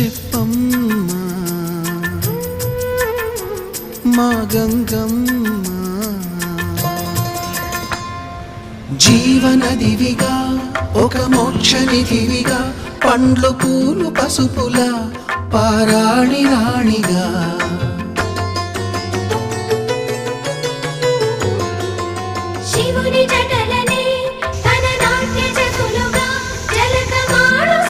చెప్పమ్మా. మా గంగమ్మ. జీవన దివిగా ఒక మోక్ష పండ్లు పూలు పసుపుల పారాణి రాణిగా. శివుని జట